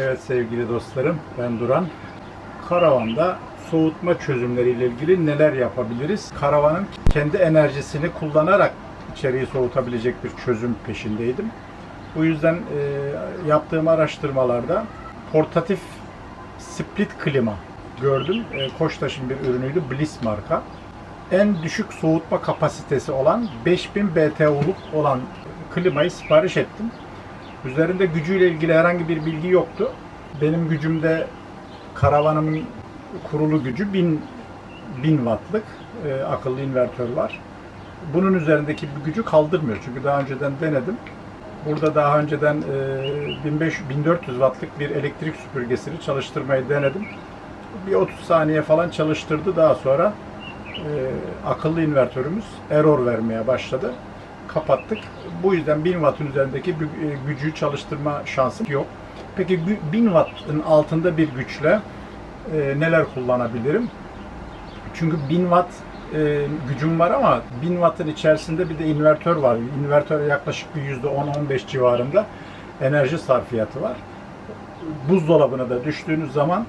Evet sevgili dostlarım, ben Duran. Karavanda soğutma çözümleriyle ilgili neler yapabiliriz? Karavanın kendi enerjisini kullanarak içeriği soğutabilecek bir çözüm peşindeydim. Bu yüzden e, yaptığım araştırmalarda portatif split klima gördüm. E, Koçtaş'ın bir ürünüydü, Bliss marka. En düşük soğutma kapasitesi olan 5000 BTU'luk olan klimayı sipariş ettim. Üzerinde gücüyle ilgili herhangi bir bilgi yoktu. Benim gücümde karavanımın kurulu gücü 1000 1000 wattlık e, akıllı invertör var. Bunun üzerindeki bir gücü kaldırmıyor. Çünkü daha önceden denedim. Burada daha önceden e, 1500 1400 wattlık bir elektrik süpürgesini çalıştırmayı denedim. Bir 30 saniye falan çalıştırdı. Daha sonra e, akıllı invertörümüz error vermeye başladı. Kapattık. Bu yüzden 1000 wattın üzerindeki e, gücü çalıştırma şansım yok. Peki gü- 1000 wattın altında bir güçle e, neler kullanabilirim? Çünkü 1000 watt e, gücüm var ama 1000 wattın içerisinde bir de invertör var. İnvertöre yaklaşık bir %10-15 civarında enerji sarfiyatı var. Buzdolabına da düştüğünüz zaman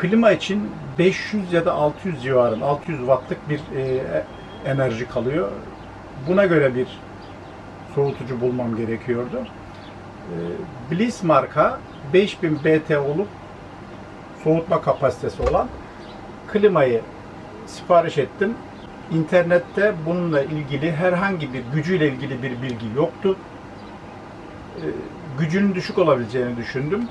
klima için 500 ya da 600 civarında 600 wattlık bir e, enerji kalıyor. Buna göre bir soğutucu bulmam gerekiyordu. E, Bliss marka 5000 BTU'luk soğutma kapasitesi olan klimayı sipariş ettim. İnternette bununla ilgili herhangi bir gücüyle ilgili bir bilgi yoktu. E, gücünün düşük olabileceğini düşündüm.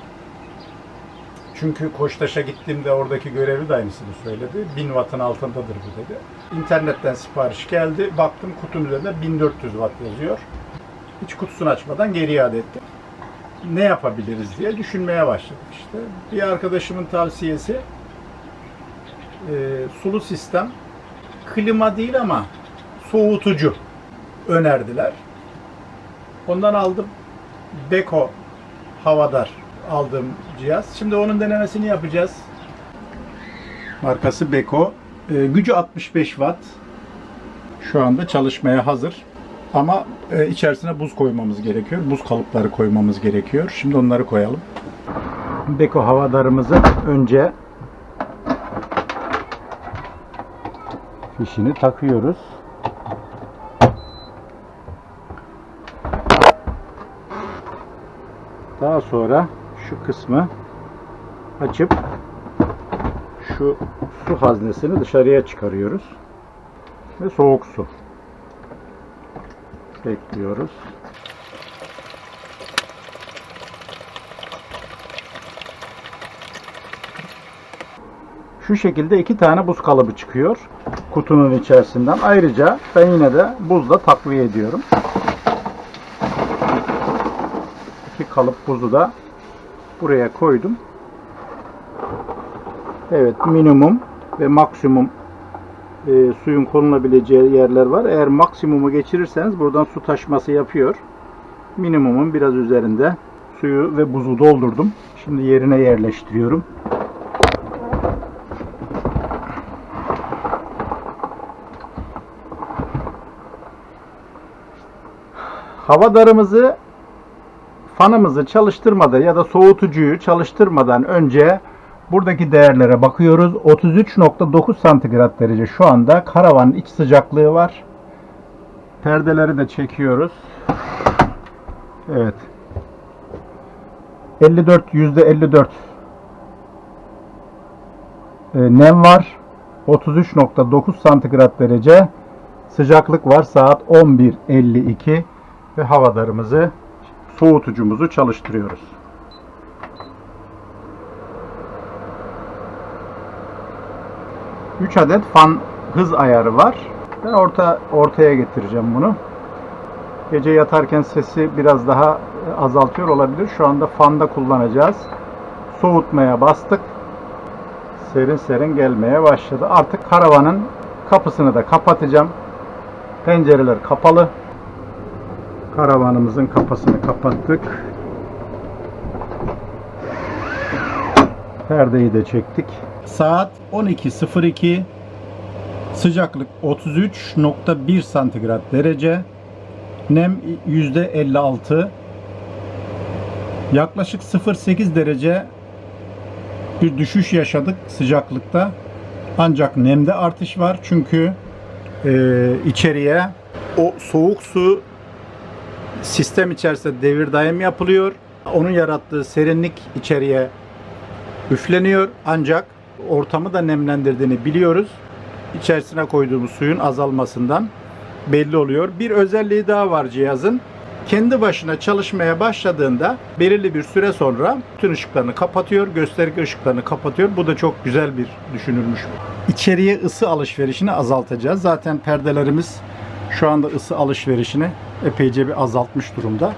Çünkü Koçtaş'a gittiğimde oradaki görevi de aynısını söyledi. 1000 wattın altındadır bu dedi. İnternetten sipariş geldi. Baktım kutunun üzerinde 1400 watt yazıyor. Hiç kutusunu açmadan geri iade ettim. Ne yapabiliriz diye düşünmeye başladık işte. Bir arkadaşımın tavsiyesi e, sulu sistem klima değil ama soğutucu önerdiler. Ondan aldım. Beko havadar aldığım cihaz. Şimdi onun denemesini yapacağız. Markası Beko. E, gücü 65 watt. Şu anda çalışmaya hazır. Ama e, içerisine buz koymamız gerekiyor. Buz kalıpları koymamız gerekiyor. Şimdi onları koyalım. Beko havadarımızı önce fişini takıyoruz. Daha sonra şu kısmı açıp şu su haznesini dışarıya çıkarıyoruz. Ve soğuk su ekliyoruz. Şu şekilde iki tane buz kalıbı çıkıyor kutunun içerisinden. Ayrıca ben yine de buzla takviye ediyorum. İki kalıp buzu da buraya koydum. Evet minimum ve maksimum e, suyun konulabileceği yerler var. Eğer maksimumu geçirirseniz buradan su taşması yapıyor. Minimumun biraz üzerinde suyu ve buzu doldurdum. Şimdi yerine yerleştiriyorum. Havadarımızı fanımızı çalıştırmadan ya da soğutucuyu çalıştırmadan önce buradaki değerlere bakıyoruz. 33.9 santigrat derece şu anda karavanın iç sıcaklığı var. Perdeleri de çekiyoruz. Evet. 54 yüzde 54 e, nem var. 33.9 santigrat derece sıcaklık var. Saat 11.52 ve havadarımızı soğutucumuzu çalıştırıyoruz. Üç adet fan hız ayarı var. Ben orta ortaya getireceğim bunu. Gece yatarken sesi biraz daha azaltıyor olabilir. Şu anda fanda kullanacağız. Soğutmaya bastık. Serin serin gelmeye başladı. Artık karavanın kapısını da kapatacağım. Pencereler kapalı. Karavanımızın kapısını kapattık. Perdeyi de çektik. Saat 12.02. Sıcaklık 33.1 santigrat derece. Nem %56. Yaklaşık 0.8 derece bir düşüş yaşadık sıcaklıkta. Ancak nemde artış var çünkü e, içeriye o soğuk su sistem içerisinde devir daim yapılıyor. Onun yarattığı serinlik içeriye üfleniyor ancak ortamı da nemlendirdiğini biliyoruz. İçerisine koyduğumuz suyun azalmasından belli oluyor. Bir özelliği daha var cihazın. Kendi başına çalışmaya başladığında belirli bir süre sonra bütün ışıklarını kapatıyor, gösterge ışıklarını kapatıyor. Bu da çok güzel bir düşünülmüş. İçeriye ısı alışverişini azaltacağız. Zaten perdelerimiz şu anda ısı alışverişini epeyce bir azaltmış durumda.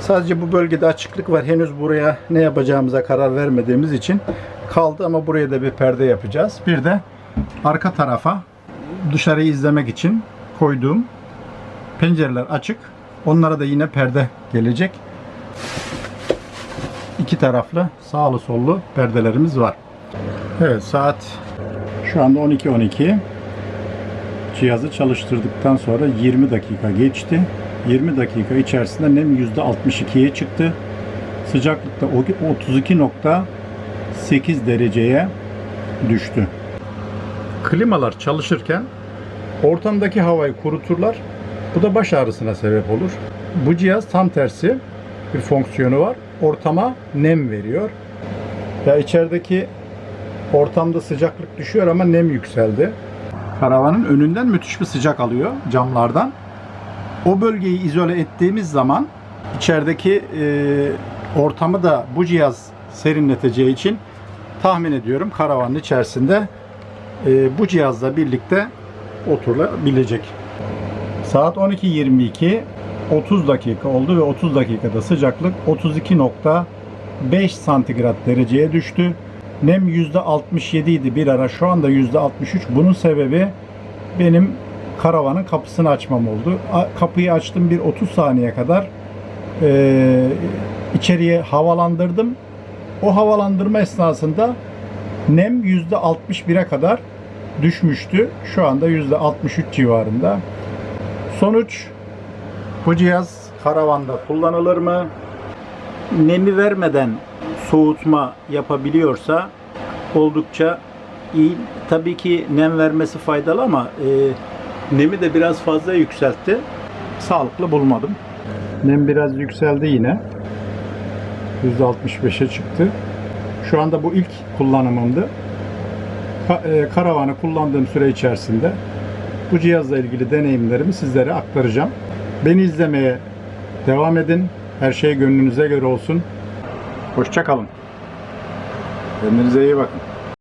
Sadece bu bölgede açıklık var. Henüz buraya ne yapacağımıza karar vermediğimiz için kaldı ama buraya da bir perde yapacağız. Bir de arka tarafa dışarıyı izlemek için koyduğum pencereler açık. Onlara da yine perde gelecek. İki taraflı sağlı sollu perdelerimiz var. Evet saat şu anda 12.12. Cihazı çalıştırdıktan sonra 20 dakika geçti. 20 dakika içerisinde nem %62'ye çıktı. Sıcaklıkta 32.8 dereceye düştü. Klimalar çalışırken ortamdaki havayı kuruturlar. Bu da baş ağrısına sebep olur. Bu cihaz tam tersi bir fonksiyonu var. Ortama nem veriyor. Ya içerideki ortamda sıcaklık düşüyor ama nem yükseldi. Karavanın önünden müthiş bir sıcak alıyor camlardan. O bölgeyi izole ettiğimiz zaman içerideki e, ortamı da bu cihaz serinleteceği için tahmin ediyorum karavanın içerisinde e, bu cihazla birlikte oturulabilecek. Saat 12.22 30 dakika oldu ve 30 dakikada sıcaklık 32.5 santigrat dereceye düştü. Nem %67 idi bir ara şu anda %63. Bunun sebebi benim karavanın kapısını açmam oldu. Kapıyı açtım bir 30 saniye kadar eee, içeriye havalandırdım. O havalandırma esnasında nem %61'e kadar düşmüştü. Şu anda %63 civarında. Sonuç bu cihaz karavanda kullanılır mı? Nemi vermeden soğutma yapabiliyorsa oldukça iyi. Tabii ki nem vermesi faydalı ama e, nemi de biraz fazla yükseltti. Sağlıklı bulmadım. Nem biraz yükseldi yine. %65'e çıktı. Şu anda bu ilk kullanımımdı. E, karavanı kullandığım süre içerisinde bu cihazla ilgili deneyimlerimi sizlere aktaracağım. Beni izlemeye devam edin. Her şey gönlünüze göre olsun. Hoşça kalın. Kendinize iyi bakın.